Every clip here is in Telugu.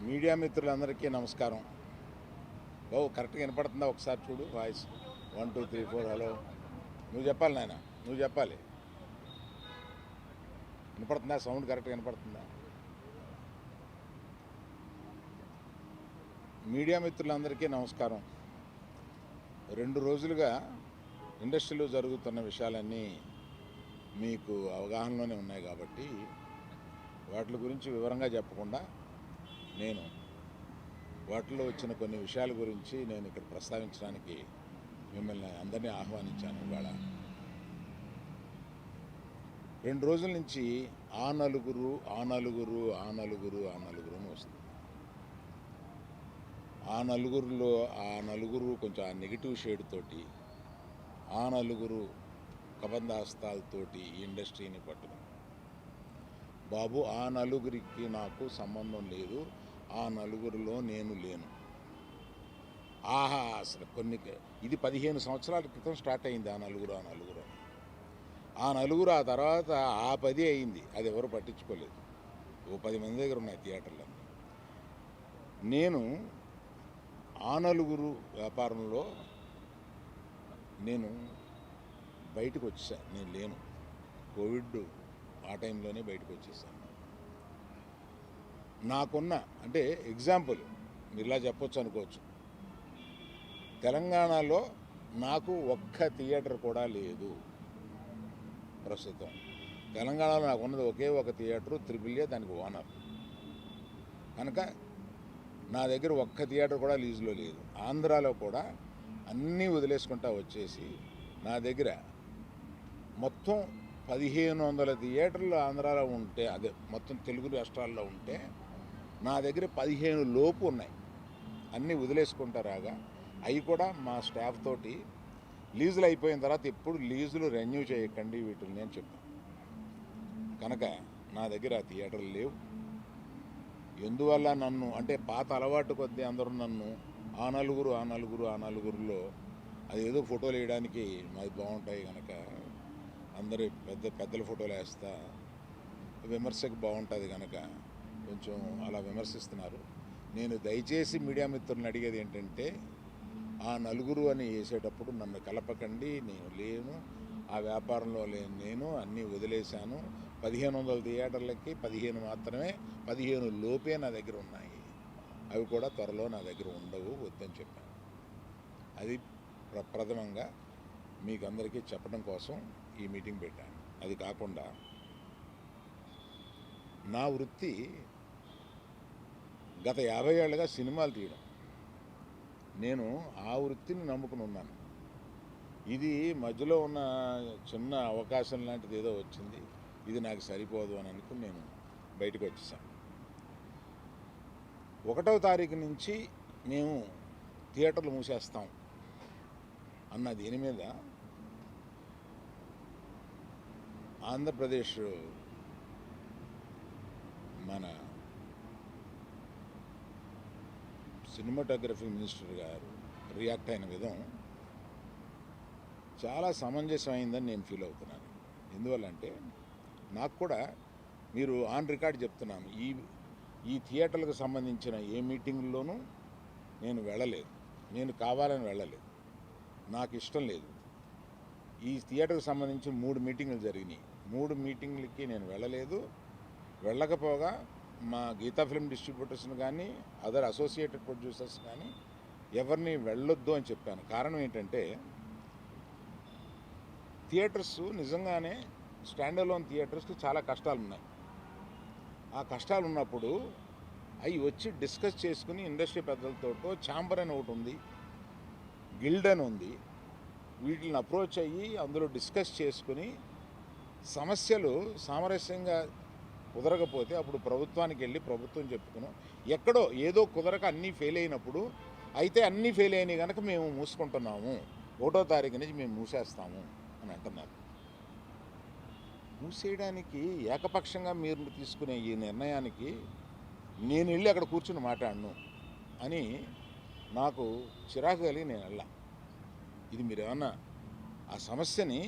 మీడియా మిత్రులందరికీ నమస్కారం. బాబు కరెక్ట్గా వినపడుతుందా? ఒకసారి చూడు voice. One two three four hello. నువ్వు చెప్పాలి నాయన నువ్వు చెప్పాలి. వినపడుతుందా? సౌండ్ కరెక్ట్గా వినపడుతుందా? మీడియా మిత్రులందరికీ నమస్కారం. రెండు రోజులుగా ఇండస్ట్రీలో జరుగుతున్న విషయాలన్నీ మీకు అవగాహనలోనే ఉన్నాయి కాబట్టి వాటి గురించి వివరంగా చెప్పకుండా నేను వాటిలో వచ్చిన కొన్ని విషయాల గురించి నేను ఇక్కడ ప్రస్తావించడానికి మిమ్మల్ని అందరినీ ఆహ్వానించాను ఇవాళ. రెండు రోజుల నుంచి ఆ నలుగురు ఆ నలుగురు ఆ నలుగురు ఆ నలుగురు అని వస్తుంది. ఆ నలుగురిలో ఆ నలుగురు కొంచెం ఆ నెగిటివ్ షేడ్ తోటి ఆ నలుగురు కబందాస్తాలతోటి ఈ ఇండస్ట్రీని పట్టుకుని బాబు ఆ నలుగురికి నాకు సంబంధం లేదు. ఆ నలుగురిలో నేను లేను. ఆహా అసలు కొన్ని ఇది పదిహేను సంవత్సరాల క్రితం స్టార్ట్ అయింది ఆ నలుగురు ఆ నలుగురు ఆ నలుగురు ఆ తర్వాత ఆ పది అయింది. అది ఎవరు పట్టించుకోలేదు. ఓ పది మంది దగ్గర ఉన్నాయి థియేటర్లన్నీ. నేను ఆ నలుగురు వ్యాపారంలో నేను బయటకు వచ్చేసా. నేను లేను. కోవిడ్ ఆ టైంలోనే బయటకు వచ్చేసాను. నాకున్న అంటే ఎగ్జాంపుల్ మీరు ఇలా చెప్పొచ్చు అనుకోవచ్చు. తెలంగాణలో నాకు ఒక్క థియేటర్ కూడా లేదు ప్రస్తుతం. తెలంగాణలో నాకు ఉన్నది ఒకే ఒక థియేటర్ త్రిబుల్ ఏ దానికి ఓనర్ కనుక నా దగ్గర ఒక్క థియేటర్ కూడా లీజులో లేదు. ఆంధ్రాలో కూడా అన్నీ వదిలేసుకుంటా వచ్చేసి నా దగ్గర మొత్తం పదిహేను వందల థియేటర్లు ఆంధ్రాలో ఉంటే అదే మొత్తం తెలుగు రాష్ట్రాల్లో ఉంటే నా దగ్గర పదిహేను లోపు ఉన్నాయి. అన్నీ వదిలేసుకుంటారాగా అవి కూడా మా స్టాఫ్ తోటి లీజులు అయిపోయిన తర్వాత ఎప్పుడు లీజులు రెన్యూ చేయకండి వీటిని అని చెప్పాను కనుక నా దగ్గర ఆ థియేటర్లు లేవు. ఎందువల్ల నన్ను అంటే పాత అలవాటు కొద్దీ అందరూ నన్ను ఆ నలుగురు ఆ నలుగురు ఆ నలుగురులో అది ఏదో ఫోటోలు వేయడానికి మాది బాగుంటాయి కనుక అందరి పెద్ద పెద్దల ఫోటోలు వేస్తా విమర్శకు బాగుంటుంది కనుక కొంచెం అలా విమర్శిస్తున్నారు. నేను దయచేసి మీడియా మిత్రులను అడిగేది ఏంటంటే ఆ నలుగురు అని వేసేటప్పుడు నన్ను కలపకండి నేను లేను ఆ వ్యాపారంలో లేను నేను అన్నీ వదిలేశాను. పదిహేను వందల థియేటర్లకి పదిహేను మాత్రమే పదిహేను లోపే నా దగ్గర ఉన్నాయి. అవి కూడా త్వరలో నా దగ్గర ఉండవు వద్దని చెప్పాను. అది ప్ర ప్రథమంగా మీకు అందరికీ చెప్పడం కోసం ఈ మీటింగ్ పెట్టాను. అది కాకుండా నా వృత్తి గత యాభై ఏళ్ళుగా సినిమాలు తీయడం. నేను ఆ వృత్తిని నమ్ముకుని ఉన్నాను. ఇది మధ్యలో ఉన్న చిన్న అవకాశం లాంటిది ఏదో వచ్చింది. ఇది నాకు సరిపోదు అని అనుకుని నేను బయటకు వచ్చేసాను. ఒకటవ తారీఖు నుంచి మేము థియేటర్లు మూసేస్తాం అన్న దీని మీద ఆంధ్రప్రదేశ్ మన సినిమాటోగ్రఫీ మినిస్టర్ గారు రియాక్ట్ అయిన విధం చాలా సమంజసమైందని నేను ఫీల్ అవుతున్నాను. ఎందువల్లంటే నాకు కూడా మీరు ఆన్ రికార్డ్ చెప్తున్నాను ఈ ఈ థియేటర్లకు సంబంధించిన ఏ మీటింగ్లోనూ నేను వెళ్ళలేదు. నేను కావాలని వెళ్ళలేదు. నాకు ఇష్టం లేదు. ఈ థియేటర్కి సంబంధించి మూడు మీటింగులు జరిగినాయి. మూడు మీటింగ్లకి నేను వెళ్ళలేదు. వెళ్ళకపోగా మా గీతా ఫిల్మ్ డిస్ట్రిబ్యూటర్స్ని కానీ అదర్ అసోసియేటెడ్ ప్రొడ్యూసర్స్ కానీ ఎవరిని వెళ్ళొద్దు అని చెప్పాను. కారణం ఏంటంటే థియేటర్స్ నిజంగానే స్టాండ్ అలోన్ థియేటర్స్కి చాలా కష్టాలు ఉన్నాయి ఆ కష్టాలు ఉన్నప్పుడు అవి వచ్చి డిస్కస్ చేసుకుని ఇండస్ట్రీ పెద్దలతో ఛాంబర్ అని ఒకటి ఉంది గిల్డ్ అని ఉంది వీటిని అప్రోచ్ అయ్యి అందులో డిస్కస్ చేసుకుని సమస్యలు సామరస్యంగా కుదరకపోతే అప్పుడు ప్రభుత్వానికి వెళ్ళి ప్రభుత్వం చెప్పుకున్నాం. ఎక్కడో ఏదో కుదరక అన్నీ ఫెయిల్ అయినప్పుడు అయితే అన్నీ ఫెయిల్ అయినాయి కనుక మేము మూసుకుంటున్నాము. ఒకటో తారీఖు నుంచి మేము మూసేస్తాము అని అంటున్నారు. మూసేయడానికి ఏకపక్షంగా మీరు తీసుకునే ఈ నిర్ణయానికి నేను వెళ్ళి అక్కడ కూర్చుని మాట్లాడను అని నాకు చిరాకు కలిగి నేను వెళ్ళా. ఇది మీరు ఏమన్నా ఆ సమస్యని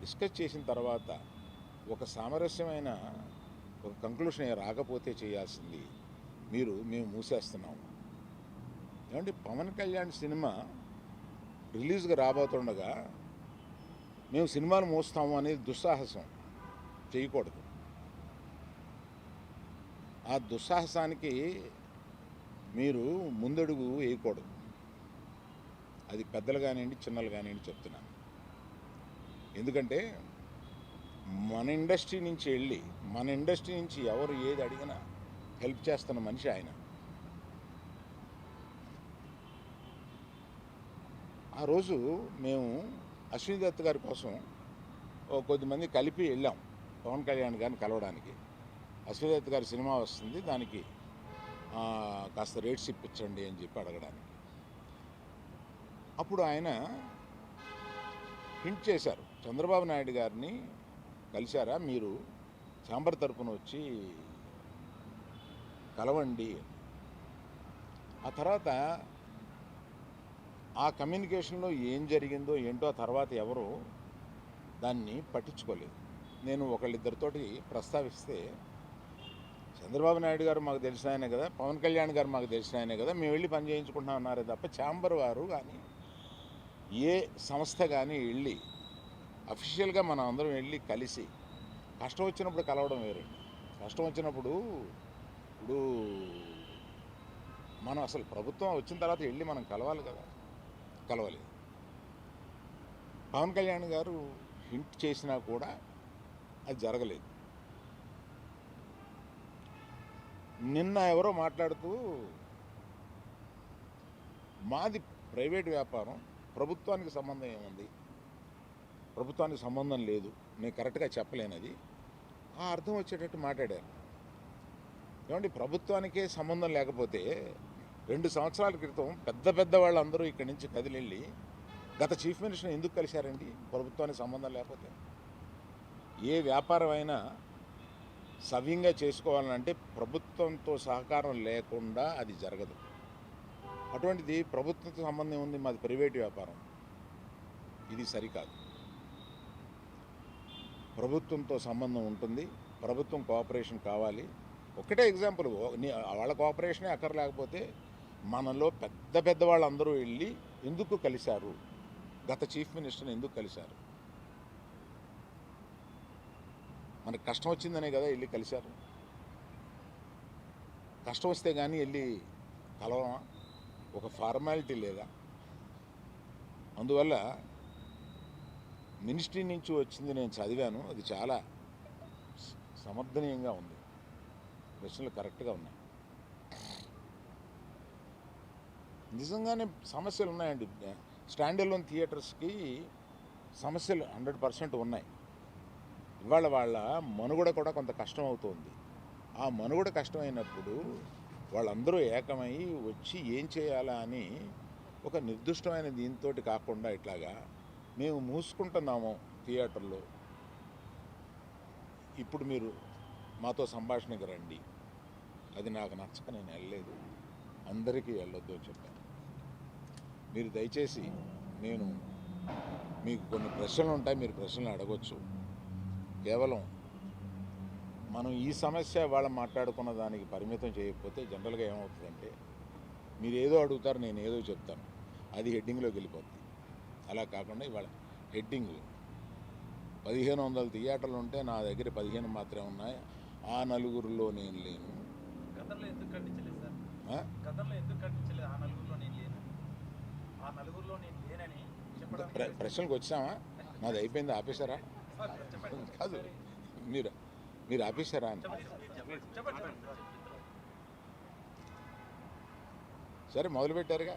డిస్కస్ చేసిన తర్వాత ఒక సామరస్యమైన ఒక కంక్లూషన్ రాకపోతే చేయాల్సింది. మీరు మేము మూసేస్తున్నాము ఏమంటే పవన్ కళ్యాణ్ సినిమా రిలీజ్గా రాబోతుండగా మేము సినిమాలు మూస్తాము అనేది దుస్సాహసం. చేయకూడదు. ఆ దుస్సాహసానికి మీరు ముందడుగు వేయకూడదు. అది పెద్దలు కానివ్వండి చిన్నలు కానివ్వండి చెప్తున్నాను. ఎందుకంటే మన ఇండస్ట్రీ నుంచి వెళ్ళి మన ఇండస్ట్రీ నుంచి ఎవరు ఏది అడిగినా హెల్ప్ చేస్తున్న మనిషి ఆయన. ఆ రోజు మేము అశ్విని దత్ గారి కోసం ఓ కొద్దిమంది కలిపి వెళ్ళాం పవన్ కళ్యాణ్ గారిని కలవడానికి. అశ్విని దత్ గారి సినిమా వస్తుంది దానికి కాస్త రేట్స్ ఇప్పించండి అని చెప్పి అడగడానికి. అప్పుడు ఆయన హింట్ చేశారు చంద్రబాబు నాయుడు గారిని కలిశారా? మీరు చాంబర్ తరపున వచ్చి కలవండి ఆ తర్వాత ఆ కమ్యూనికేషన్లో ఏం జరిగిందో ఏంటో ఆ తర్వాత ఎవరు దాన్ని పట్టించుకోలేదు. నేను ఒకళ్ళిద్దరితోటి ప్రస్తావిస్తే చంద్రబాబు నాయుడు గారు మాకు తెలిసిన ఆయనే కదా పవన్ కళ్యాణ్ గారు మాకు తెలిసిన ఆయనే కదా మేము వెళ్ళి పని చేయించుకుంటున్నాం అన్నారే తప్ప ఛాంబర్ వారు కానీ ఏ సంస్థ కానీ వెళ్ళి అఫీషియల్గా మనం అందరం వెళ్ళి కలిసి కష్టం వచ్చినప్పుడు కలవడం వేరే. కష్టం వచ్చినప్పుడు ఇప్పుడు మనం అసలు ప్రభుత్వం వచ్చిన తర్వాత వెళ్ళి మనం కలవాలి కదా. కలవాలి పవన్ కళ్యాణ్ గారు హింట్ చేసినా కూడా అది జరగలేదు. నిన్న ఎవరో మాట్లాడుతూ మాది ప్రైవేట్ వ్యాపారం ప్రభుత్వానికి సంబంధం ఏముంది? ప్రభుత్వానికి సంబంధం లేదు. నేను కరెక్ట్గా చెప్పలేనది ఆ అర్థం వచ్చేటట్టు మాట్లాడారు. ఏమండి ప్రభుత్వానికే సంబంధం లేకపోతే రెండు సంవత్సరాల క్రితం పెద్ద పెద్ద వాళ్ళందరూ ఇక్కడి నుంచి కదిలెళ్ళి గత చీఫ్ మినిస్టర్ ఎందుకు కలిశారండి? ప్రభుత్వానికి సంబంధం లేకపోతే. ఏ వ్యాపారం అయినా సవ్యంగా చేసుకోవాలంటే ప్రభుత్వంతో సహకారం లేకుండా అది జరగదు. అటువంటిది ప్రభుత్వంతో సంబంధం ఉంది మాది ప్రైవేట్ వ్యాపారం. ఇది సరికాదు. ప్రభుత్వంతో సంబంధం ఉంటుంది ప్రభుత్వం కోఆపరేషన్ కావాలి. ఒకటే ఎగ్జాంపుల్ నీ- వాళ్ళ కోఆపరేషనే అక్కర్లేకపోతే మనలో పెద్ద పెద్ద వాళ్ళందరూ వెళ్ళి ఎందుకు కలిశారు? గత చీఫ్ మినిస్టర్ని ఎందుకు కలిశారు? మనకు కష్టం వచ్చిందనే కదా వెళ్ళి కలిశారు. కష్టం వస్తే కానీ వెళ్ళి కలవమా? ఒక ఫార్మాలిటీ లేదా? అందువల్ల మినిస్ట్రీ నుంచి వచ్చింది నేను చదివాను. అది చాలా సమర్థనీయంగా ఉంది. ప్రశ్నలు కరెక్ట్గా ఉన్నాయి. నిజంగానే సమస్యలు ఉన్నాయండి. స్టాండ్ థియేటర్స్కి సమస్యలు హండ్రెడ్ పర్సెంట్ ఉన్నాయి. ఇవాళ వాళ్ళ మనుగడ కూడా కొంత కష్టం అవుతుంది. ఆ మనుగడ కష్టమైనప్పుడు వాళ్ళందరూ ఏకమై వచ్చి ఏం చేయాలా అని ఒక నిర్దిష్టమైన దీంతో కాకుండా ఇట్లాగా మేము మూసుకుంటున్నాము థియేటర్లో. ఇప్పుడు మీరు మాతో సంభాషణకి రండి. అది నాకు నచ్చక నేను వెళ్ళలేదు. అందరికీ వెళ్ళొద్దు అని చెప్పాను మీరు దయచేసి నేను మీకు కొన్ని ప్రశ్నలు ఉంటాయి మీరు ప్రశ్నలు అడగొచ్చు. కేవలం మనం ఈ సమస్య వాళ్ళ మాట్లాడుకున్న దానికి పరిమితం చేయకపోతే జనరల్గా ఏమవుతుందంటే మీరు ఏదో అడుగుతారు నేను ఏదో చెప్తాను. అది హెడ్డింగ్లోకి వెళ్ళిపోతుంది అలా కాకుండా ఇవాళ హెడ్డింగ్ పదిహేను వందల థియేటర్లు ఉంటే నా దగ్గర పదిహేను మాత్రమే ఉన్నాయి. ఆ నలుగురిలో నేను లేను. ప్రశ్నలకు వచ్చామా? నాది అయిపోయింది. ఆపేశారా? సార్, చెప్పండి. కాదు. మీరు మీరు ఆపేశారా అని? సరే మొదలు పెట్టారుగా.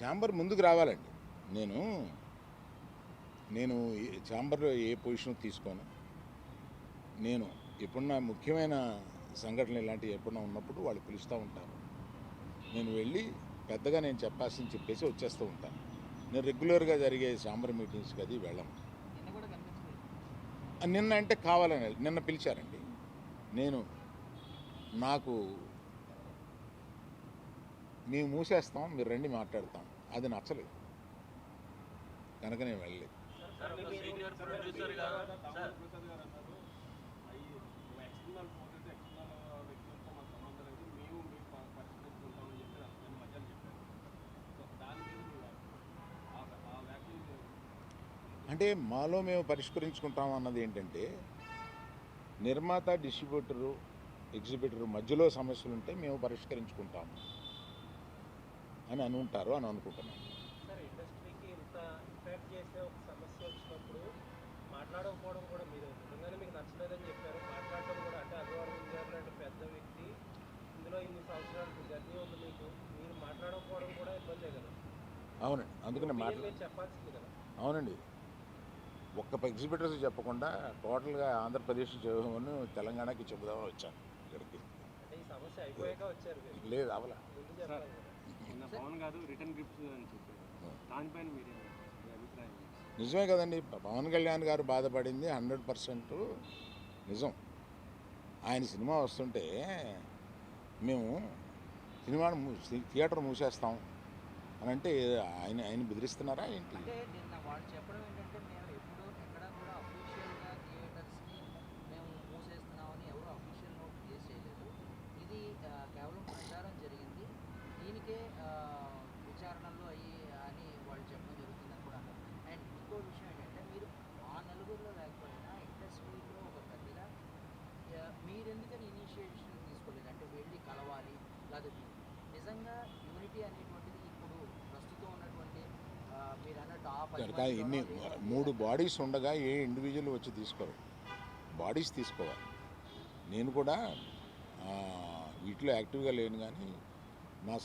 ఛాంబర్ ముందుకు రావాలండి. నేను నేను ఛాంబర్లో ఏ పొజిషన్ తీసుకోను. నేను ఎప్పుడన్నా ముఖ్యమైన సంఘటనలు ఇలాంటివి ఎప్పుడన్నా ఉన్నప్పుడు వాళ్ళు పిలుస్తూ ఉంటారు. నేను వెళ్ళి పెద్దగా నేను చెప్పాల్సింది చెప్పేసి వచ్చేస్తూ ఉంటాను. నేను రెగ్యులర్గా జరిగే సాంబర్ మీటింగ్స్కి అది వెళ్ళను. నిన్న అంటే కావాలని నిన్న పిలిచారండి. నేను నాకు మేము మూసేస్తాం మీరు రండి మాట్లాడతాం. అది నచ్చలేదు. కనుక నేను వెళ్ళలేదు. సీనియర్ ప్రొడ్యూసర్గా సార్. ప్రసాద్ గారు అన్నారు అవి ఎక్స్టర్నల్ ఫోటోస్ ఎక్స్టర్నల్ వ్యక్తులతో మాకు సంబంధం లేదు మేము మేము ప- పరిష్కరించుకుంటామని చెప్పి నేను మధ్యాహ్నం చెప్పాను సో దాని మీద మీ వ్యాఖ్య- ఆ వ్య- ఆ వ్యాఖ్యలు మీరు అంటే మాలో మేము పరిష్కరించుకుంటాం అన్నది ఏంటంటే నిర్మాత డిస్ట్రిబ్యూటరు ఎగ్జిబిటరు మధ్యలో సమస్యలు ఉంటే మేము పరిష్కరించుకుంటాం అని అనుకుంటారు అని అనుకుంటున్నాను. ఇంపాక్ట్ చేసే ఒక సమస్య వచ్చినప్పుడు మాట్లాడకపోవడం కూడా మీరు నిజంగానే మీకు నచ్చలేదని చెప్పారు. మాట్లాడటం కూడా అంటే అగవరం గారు లాంటి పెద్ద వ్యక్తి. ఇందులో ఇన్ని సంవత్సరాలు జర్నీ ఉంది మీకు. మీరు మాట్లాడకపోవడం కూడా ఇబ్బందే కదా. అవునండి. అందుకనే మీరు మాట్లా మీరు చెప్పాల్సింది కదా. అవునండి. ఒక్క ఎగ్జిబిటర్స్ చెప్పకుండా టోటల్గా ఆంధ్రప్రదేశ్ చెబుదామని తెలంగాణకి చెబుదామని వచ్చాను ఇక్కడికి. అంటే లేదు అవలా. పవన్ గారు రిటర్న్ గిఫ్ట్స్ అని చెప్పారు. దానిపైన మీరేం? నిజమే కదండి. పవన్ కళ్యాణ్ గారు బాధపడింది హండ్రెడ్ పర్సెంట్ నిజం. ఆయన సినిమా వస్తుంటే మేము సినిమాను థియేటర్ మూసేస్తాం అని అంటే ఆయన ఆయన బెదిరిస్తున్నారా ఏంటి అంటే నిన్న వాళ్ళు చెప్పడం ఏంటంటే మేము ఎప్పుడు ఎక్కడ కూడా అఫీషియల్గా థియేటర్స్ని మేము మూసేస్తున్నామని ఎవరు అఫీషియల్ నోట్ రిలీజ్ చేయలేదు ఇది ఆ, కేవలం ప్రచారం జరిగింది దీనికే ఆ, విచారణలు అయ్యి అని వాళ్ళు చెప్పడం జరుగుతుందని కూడా అన్నారు అండ్ ఇంకో విషయం ఏంటంటే మీరు ఆ నలుగురిలో లేకపోయినా ఇండస్ట్రీలో ఒక పెద్దగా ఆ, మీరెందుకని ఇనిషియేషన్ తీసుకోలేదు అంటే వెళ్ళి కలవాలి లేదా నిజంగా యూనిటీ అనేటువంటిది ఇప్పుడు ప్రస్తుతం ఉన్నటువంటి ఆ, మీరు అన్నట్టు ఆ పది కానీ ఇన్ని మూడు బాడీస్ ఉండగా ఏ ఇండివిజువల్ వచ్చి తీసుకోరు. బాడీస్ తీసుకోవాలి. నేను కూడా వీటిలో యాక్టివ్గా లేను కానీ